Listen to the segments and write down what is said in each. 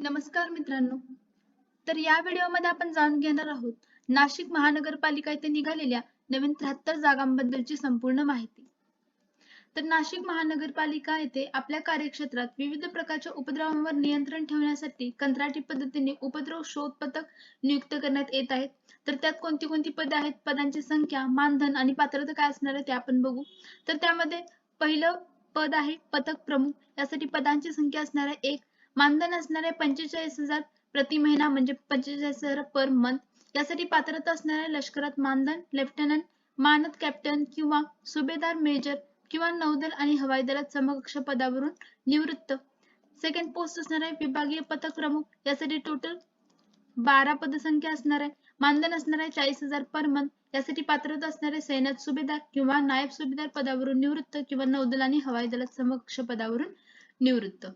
नमस्कार मित्रांनो. तर या व्हिडिओमध्ये आपण जाणून घेणार आहोत नाशिक महानगरपालिका येथे निघालेल्या नवीन त्र्याहत्तर जागांबद्दलची संपूर्ण माहिती. तर नाशिक महानगरपालिका येथे आपल्या कार्यक्षेत्रात विविध प्रकारच्या उपद्रवांवर नियंत्रण ठेवण्यासाठी कंत्राटी पद्धतीने उपद्रव शोध पथक नियुक्त करण्यात येत आहेत. तर त्यात कोणती कोणती पदे आहेत? पदांची संख्या मानधन आणि पात्रता काय असणार आहे ते आपण बघू. तर त्यामध्ये पहिलं पद आहे पथक प्रमुख. यासाठी पदांची संख्या असणार आहे एक मानधन असणाऱ्या पंचेचाळीस हजार प्रति महिना म्हणजे पंचेचाळीस हजार पर मंथ यासाठी पात्रता असणाऱ्या लष्करात मानधन लेफ्टनंट मानद कॅप्टन किंवा सुभेदार मेजर किंवा नौदल आणि हवाई दलात समकक्ष पदावरून निवृत्त. सेकंड पोस्ट असणार आहे विभागीय पथक प्रमुख यासाठी टोटल बारा पदसंख्या असणार आहे मानधन असणार आहे चाळीस हजार पर मंथ यासाठी पात्रता असणारे सैन्यात सुभेदार किंवा नायब सुभेदार पदावरून निवृत्त किंवा नौदल आणि हवाई दलात समकक्ष पदावरून निवृत्त.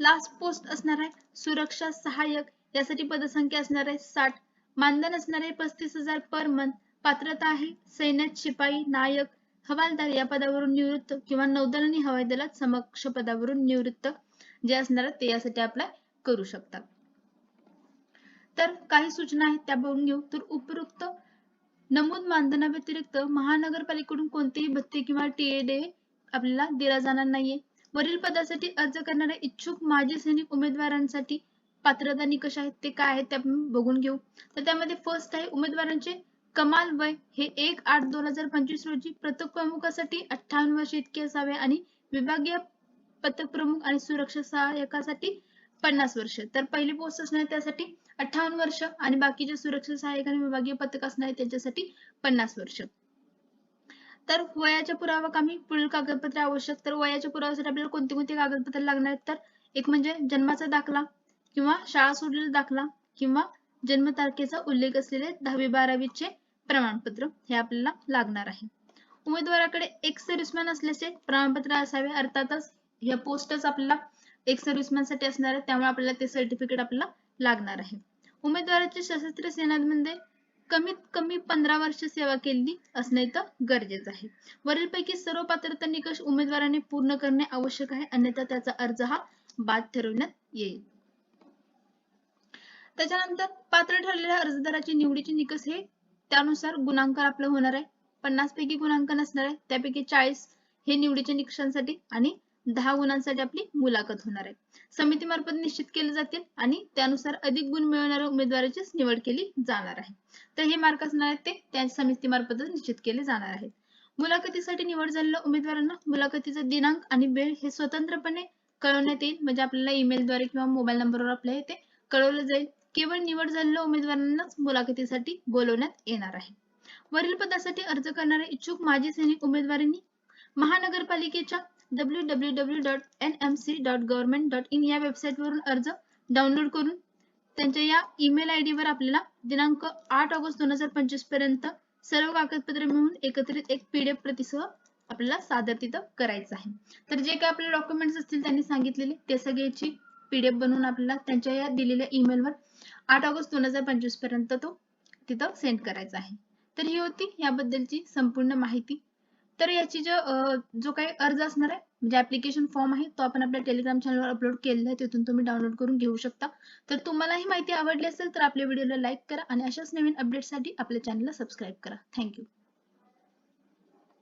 लास्ट पोस्ट असणार आहे. सुरक्षा सहाय्यक यासाठी पदसंख्या असणार आहे साठ. मानधन असणार आहे पस्तीस हजार पर मंथ पात्रता आहे सैन्यात शिपाई नायक हवालदार या पदावरून निवृत्त किंवा नौदल आणि हवाई दलात समक्ष पदावरून निवृत्त जे असणार ते यासाठी अप्लाय करू शकतात. तर काही सूचना आहेत त्या बघून घेऊ. तर उपरोक्त नमूद मानधना व्यतिरिक्त महानगरपालिकेकडून कोणतेही भत्ते किंवा टीएडे आपल्याला दिला जाणार नाहीये. वरील पदासाठी अर्ज करणाऱ्या इच्छुक माजी सैनिक उमेदवारांसाठी पात्रता निकष आहेत ते काय आहेत ते आपण बघून घेऊ. तर त्यामध्ये फर्स्ट आहे उमेदवारांचे कमाल वय हे एक आठ दोन हजार पंचवीस रोजी पथक प्रमुखासाठी अठ्ठावन्न वर्ष इतके असावे आणि विभागीय पथक प्रमुख आणि सुरक्षा सहाय्यकासाठी पन्नास वर्ष. तर पहिली पोस्ट असणार त्यासाठी अठ्ठावन्न वर्ष आणि बाकीचे सुरक्षा सहाय्यक आणि विभागीय पथक असणार त्याच्यासाठी पन्नास वर्ष. तर वयाच्या पुरावा कामी पुढील कागदपत्रे आवश्यक. तर वयाच्या पुराव्यासाठी आपल्याला कोणती कोणती कागदपत्रे लागणार आहेत? तर एक म्हणजे जन्माचा दाखला किंवा शाळा सोडलेला दाखला किंवा जन्मतारखेचा उल्लेख असलेले दहावी बारावीचे प्रमाणपत्र हे आपल्याला लागणार आहे. उमेदवाराकडे एक सर्व्हिसमॅन असल्याचे प्रमाणपत्र असावे. अर्थातच ह्या पोस्टच आपल्याला एक सर्व्हिसमॅनसाठी असणार आहे. त्यामुळे आपल्याला ते सर्टिफिकेट आपल्याला लागणार आहे. उमेदवाराचे सशस्त्र सेनामध्ये कमीत कमी पंधरा वर्ष सेवा केलेली असणे तर गरजेचं आहे. वरीलपैकी सर्व पात्रता निकष उमेदवाराने पूर्ण करणे आवश्यक आहे. अन्यथा त्याचा अर्ज हा बाद ठरवण्यात येईल. त्याच्यानंतर पात्र ठरलेल्या अर्जदाराची निवडीचे निकष हे त्यानुसार गुणांकन आपलं होणार आहे. पन्नास पैकी गुणांकन असणार आहे. त्यापैकी चाळीस हे निवडीच्या निकषांसाठी आणि दहा गुणांसाठी आपली मुलाखत होणार आहे. समितीमार्फत निश्चित केले जातील आणि त्यानुसार अधिक गुण मिळवणाऱ्या उमेदवाराचीच निवड केली जाणार आहे. तर हे मार्क असणार आहेत ते त्या समितीमार्फतच निश्चित केले जाणार आहेत. मुलाखतीसाठी निवड झालेल्या उमेदवारांना मुलाखतीचा दिनांक आणि वेळ हे स्वतंत्रपणे कळवण्यात येईल. म्हणजे आपल्याला ईमेलद्वारे किंवा मोबाईल नंबरवर आपल्याला ते कळवलं जाईल. केवळ निवड झालेल्या उमेदवारांनाच मुलाखतीसाठी बोलवण्यात येणार आहे. वरील पदासाठी अर्ज करणारे इच्छुक माजी सैनिक उमेदवारांनी महानगरपालिकेच्या W W W dot N M C dot government dot in या वेबसाईटवरून अर्ज डाउनलोड करून त्यांच्या या ईमेल आय वर आपल्याला दिनांक आठ ऑगस्ट दोन हजार पंचवीसपर्यंत सर्व कागदपत्रे मिळून एकत्रित एक पीडीएफ प्रतिसह आपल्याला सादर तिथं करायचं आहे. तर जे काही आपले डॉक्युमेंट्स असतील त्यांनी सांगितलेले ते सगळ्याची पीडीएफ बनवून आपल्याला त्यांच्या या दिलेल्या ईमेलवर आठ ऑगस्ट दोन हजार पंचवीसपर्यंत तो तिथं सेंड करायचा आहे. तर ही होती याबद्दलची संपूर्ण माहिती. तर याची जो जो काही अर्ज असणार आहे म्हणजे ऍप्लिकेशन फॉर्म आहे तो आपण आपल्या टेलिग्राम चॅनलवर अपलोड केलेला आहे तिथून तुम्ही डाउनलोड करून घेऊ शकता. तर तुम्हाला ही माहिती आवडली असेल तर आपल्या व्हिडिओला लाईक करा आणि अशाच नवीन अपडेटसाठी आपल्या चॅनलला सबस्क्राईब करा. थँक्यू